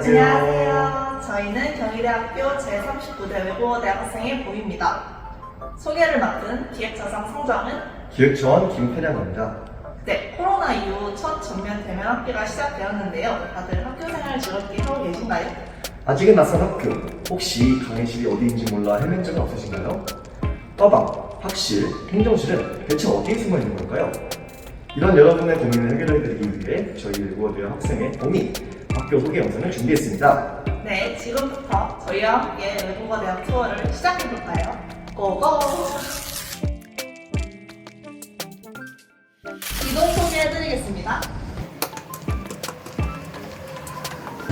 안녕하세요. 안녕하세요. 저희는 경희대학교 제39대 외국어 대학생의 봄입니다. 소개를 맡은 기획자상 성정은 기획처원 김태량입니다. 네, 코로나 이후 첫 전면 대면 학기가 시작되었는데요. 다들 학교 생활 즐겁게 하고 계신가요? 아직은 낯선 학교, 혹시 강의실이 어디인지 몰라 헤맨 적은 없으신가요? 빠방, 학실, 행정실은 대체 어디에 숨어 있는 걸까요? 이런 여러분의 고민을 해결해드리기 위해 저희 외국어대학 학생의 봄이 학교 소개 영상을 준비했습니다. 네, 지금부터 저희와 함께 외국어 대학 투어를 시작해볼까요? 고고! 이동 소개해드리겠습니다.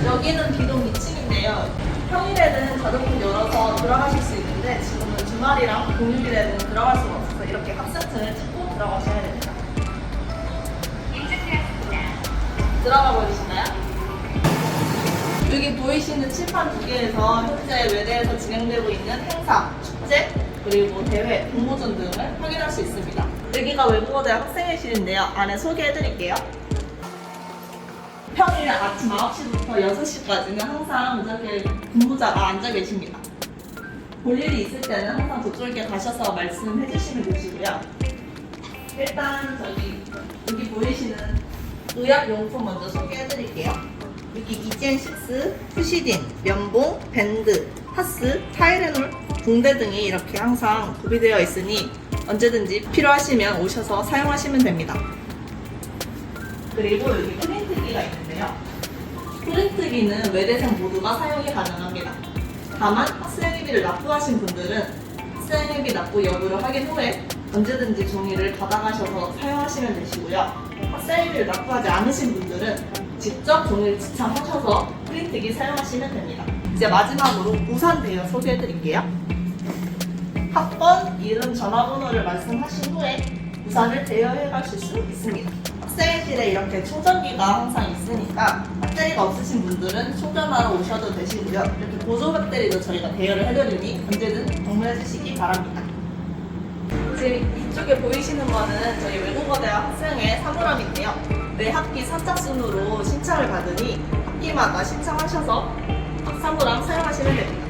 여기는 비동 2층인데요. 평일에는 자동문 열어서 들어가실 수 있는데 지금은 주말이랑 공휴일에는 들어갈 수가 없어서 이렇게 학생증을 찍고 들어가셔야 됩니다. 들어가 버리시나요? 여기 보이시는 칠판 두 개에서 현재 외대에서 진행되고 있는 행사, 축제, 그리고 대회, 공모전 등을 확인할 수 있습니다. 여기가 외국어대학 학생회실인데요. 안에 소개해드릴게요. 평일 아침 9시부터 6시까지는 항상 저렇게 근무자가 앉아 계십니다. 볼 일이 있을 때는 항상 저쪽에 가셔서 말씀해 주시면 되시고요. 일단 저기 여기 보이시는 의약용품 먼저 소개해 드릴게요. 여기 이젠식스, 푸시딘, 면봉, 밴드, 파스, 타이레놀, 붕대 등이 이렇게 항상 구비되어 있으니 언제든지 필요하시면 오셔서 사용하시면 됩니다. 그리고 여기 프린트기가 있는데요. 프린트기는 외대생 모두가 사용이 가능합니다. 다만 학생회비를 납부하신 분들은 학생회비 납부 여부를 확인 후에 언제든지 종이를 받아가셔서 사용하시면 되시고요. 학생회비를 납부하지 않으신 분들은 직접 종이를 지참하셔서 프린트기 사용하시면 됩니다. 이제 마지막으로 우산 대여 소개해드릴게요. 학번, 이름, 전화번호를 말씀하신 후에 우산을 대여해 가실 수 있습니다. 학생회실에 이렇게 충전기가 항상 있으니까 배터리가 없으신 분들은 충전하러 오셔도 되시고요. 이렇게 보조 배터리도 저희가 대여를 해드리니 언제든 방문해 주시기 바랍니다. 지금 이쪽에 보이시는 거는 저희 외국어대학 학생의 사물함인데요. 매 학기 선착순으로 신청을 받으니 학기마다 신청하셔서 사물함 사용하시면 됩니다.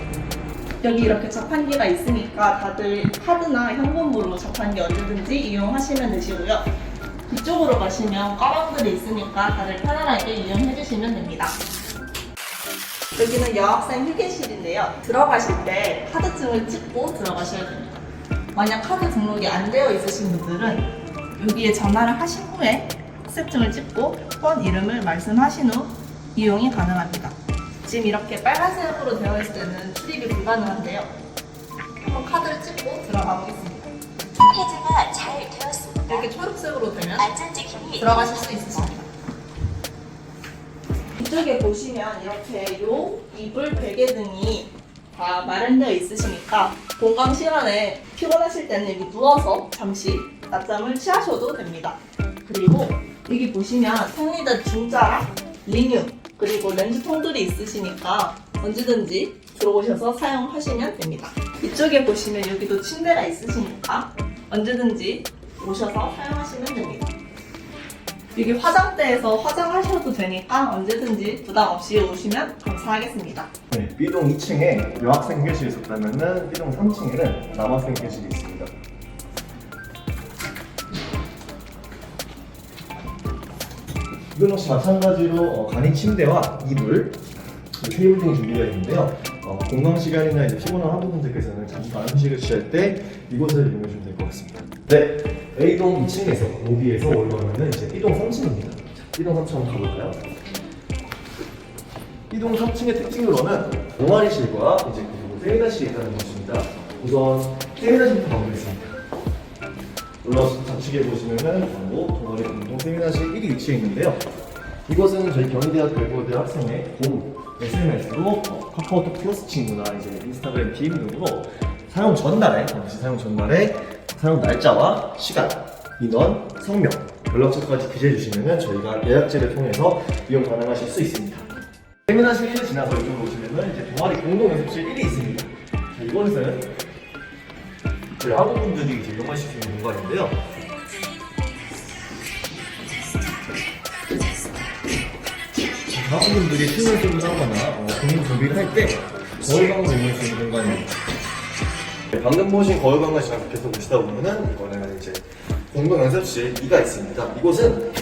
여기 이렇게 자판기가 있으니까 다들 카드나 현금으로 자판기 언제든지 이용하시면 되시고요. 이쪽으로 가시면 가방들이 있으니까 다들 편안하게 이용해 주시면 됩니다. 여기는 여학생 휴게실인데요. 들어가실 때 카드증을 찍고 들어가셔야 됩니다. 만약 카드 등록이 안 되어 있으신 분들은 여기에 전화를 하신 후에 학생증을 찍고 학번 이름을 말씀하신 후 이용이 가능합니다. 지금 이렇게 빨간색으로 되어 있을 때는 출입이 불가능한데요. 한번 카드를 찍고 들어가 보겠습니다. 해제가 잘 되었습니다. 이렇게 초록색으로 되면 안전지킴이 들어가실 수 있으십니다. 이쪽에 보시면 이렇게 요 이불 베개 등이 다 마련되어 있으시니까 공강 시간에 피곤하실 때는 여기 누워서 잠시 낮잠을 취하셔도 됩니다. 그리고 여기 보시면 생리대 중자랑 리뉴 그리고 렌즈 통들이 있으시니까 언제든지 들어오셔서 사용하시면 됩니다. 이쪽에 보시면 여기도 침대가 있으시니까 언제든지 오셔서 사용하시면 됩니다. 여기 화장대에서 화장하셔도 되니까 언제든지 부담 없이 오시면 감사하겠습니다. 네, B동 2층에 여학생 휴게실이 있었다면 B동 3층에는 남학생 휴게실이 있습니다. 이건 역시 마찬가지로 어, 간이 침대와 이불, 그리고 테이블 등이 준비되어 있는데요. 어, 공강 시간이나 이제 피곤한 학우분들께서는 잠깐 휴식을 취할 때 이곳을 이용해 주면 될 것 같습니다. 네, A동 2층에서 로비에서 올라오면 이제 B동 3층입니다. B동 3층 한번 가볼까요? B동 3층의 특징으로는 동아리실과 이제 그리고 세미나실이 있다는 것입니다. 우선 세미나실부터 가보겠습니다. 올라와서 좌측에 보시면은 바로 동아리 공동 세미나실 1위 위치해 있는데요. 이곳은 저희 경희대학 외국어대 학생의 본 SNS로 어, 카카오톡 플러스 친구나 이제 인스타그램 DM 등으로 사용 전날에 당시 사용 전날에 사용 날짜와 시간, 인원, 성명, 연락처까지 기재해 주시면은 저희가 예약제를 통해서 이용 가능하실 수 있습니다. 세미나실 1을 지나서 이쪽으로 오시면은 이제 동아리 공동 연습실 1이 있습니다. 자, 이곳은 저희 학우분들이 이용하실 수 있는 공간인데요. 학우분들이 신을 좀 하거나 어, 공부 준비를 할때 거울방으로 이용할 수 있는 공간입니다. 네, 방금 보신 거울방을 지금 계속 보시다 보면은 이거는 이제 공동 연습실 2가 있습니다. 이곳은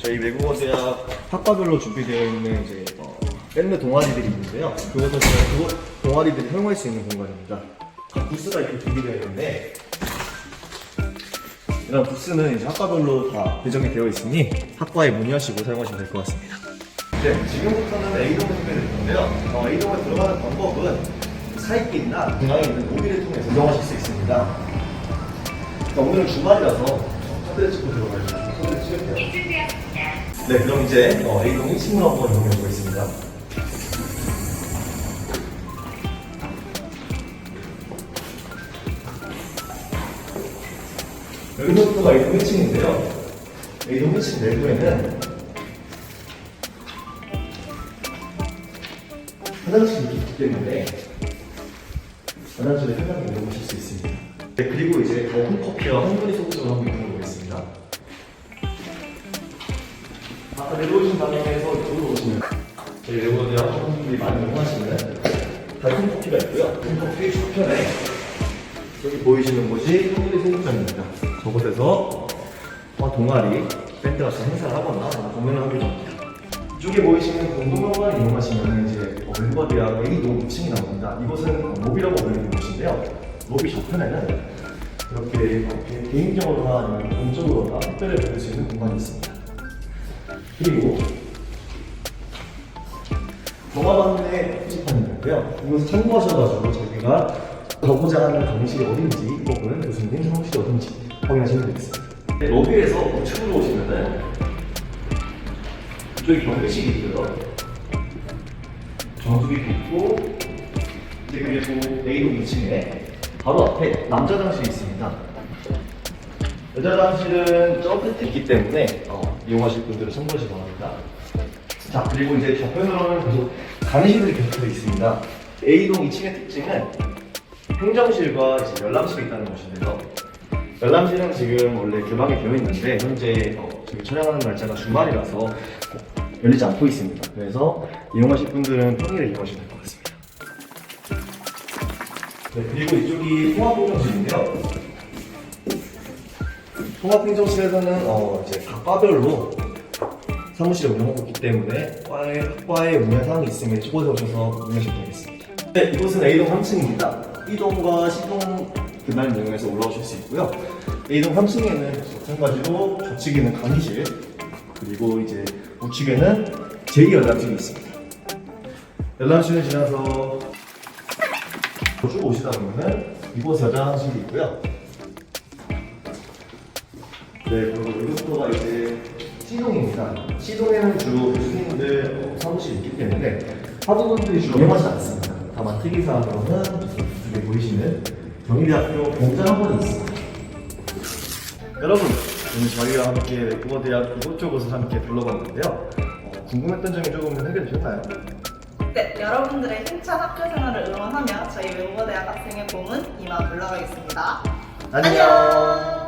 저희 외국어 대학 학과별로 준비되어 있는 이제 어, 밴드 동아리들이 있는데요. 그곳에서 그곳 동아리들이 사용할 수 있는 공간입니다. 각 부스가 이렇게 준비되어 있는데 이런 부스는 이제 학과별로 다 배정이 되어 있으니 학과에 문의하시고 사용하시면 될 것 같습니다. 네, 지금부터는 A동에 소개드릴 건데요. 어, A동에 들어가는 방법은 사이길이나 중앙에 있는 로비를 통해서 이용하실 수 있습니다. 그러니까 오늘은 주말이라서 카드를 찍고 들어가야죠. 카드를 찍을게요. 네, 그럼 이제 어, A동 1층으로 한번 이용해 보겠습니다. 여기서부터가 A동 1층인데요. A동 1층 내부에는 화장실이 있기 때문에 화장실에 편하게 이용하실 수 있습니다. 네, 그리고 이제 더운 커피와 한분리 소금을 한번 이용해보겠습니다. 아까 내려오신 방향에서 이쪽으로 오시면 저희 외국어대학 학생분들이 많이 이용하시는 달콤 커피가 있고요. 달콤 커피 좌편에 여기 보이시는 곳이 한분리 소금장입니다. 저곳에서 어, 동아리, 밴드가 좀 행사를 하거나 공연을 하기도 합니다. 이쪽에 보이시는 공동영화를 이용하시면 이제 어, 멤버대학 A동 2층이 나옵니다. 이곳은 어, 로비라고 불리는 곳인데요. 로비 저편에는 이렇게, 개인적으로나 아니면 공적으로나 특별히 배울 수 있는 공간이 있습니다. 그리고 동화방의 표지판이 있는데요. 이곳을 참고하셔가지고 저희가 가고자 하는 강의실이 어딘지 혹은 교수님 사무실이 어딘지 확인하시면 되겠습니다. 네, 로비에서 우측으로 오시면은 이쪽에 경비실이 있고요. 정수기 있고 이제 그리고 A동 2층에 바로 앞에 남자 화장실이 있습니다. 여자 화장실은 저 끝에 있기 때문에 어, 이용하실 분들은 참고하시기 바랍니다. 자 그리고 이제 좌편으로는 계속 강의실들이 계속되어 있습니다. A동 2층의 특징은 행정실과 이제 열람실이 있다는 것인데요. 열람실은 지금 원래 개방이 되어 있는데 현재 어, 지금 촬영하는 날짜가 주말이라서 어, 열리지 않고 있습니다. 그래서 이용하실 분들은 평일에 이용하시면 될 것 같습니다. 네, 그리고 이쪽이 통합행정실인데요. 통합행정실에서는 어, 이제 각 과별로 사무실을 운영하고 있기 때문에 과에, 학과에 문의사항이 있으면 이곳에 오셔서 문의하시면 되겠습니다. 네, 이곳은 A동 3층입니다. B동과 C동 그날 이용해서 올라오실 수 있고요. A동 3층에는 마찬가지로 좌측에는 강의실, 그리고 이제 우측에는 제2열람실이 있습니다. 열람실을 지나서 쭉 오시다 보면은 이곳 여장실이 있고요. 네, 그리고 여기부터가 이제 C동입니다. C동에는 주로 교수님들 어, 사무실이 있기 때문에 학우분들이 주로 이용하지 않습니다. 다만 특이사항으로는 이쪽에 보이시는 경희대학교 공장학원이 있습니다. 여러분, 오늘 저희와 함께 외국어대학 이곳저곳을 함께 둘러봤는데요. 어, 궁금했던 점이 조금 해결되셨나요? 네, 여러분들의 힘찬 학교 생활을 응원하며 저희 외국어대학 학생의 봄은 이만 물러가겠습니다. 안녕.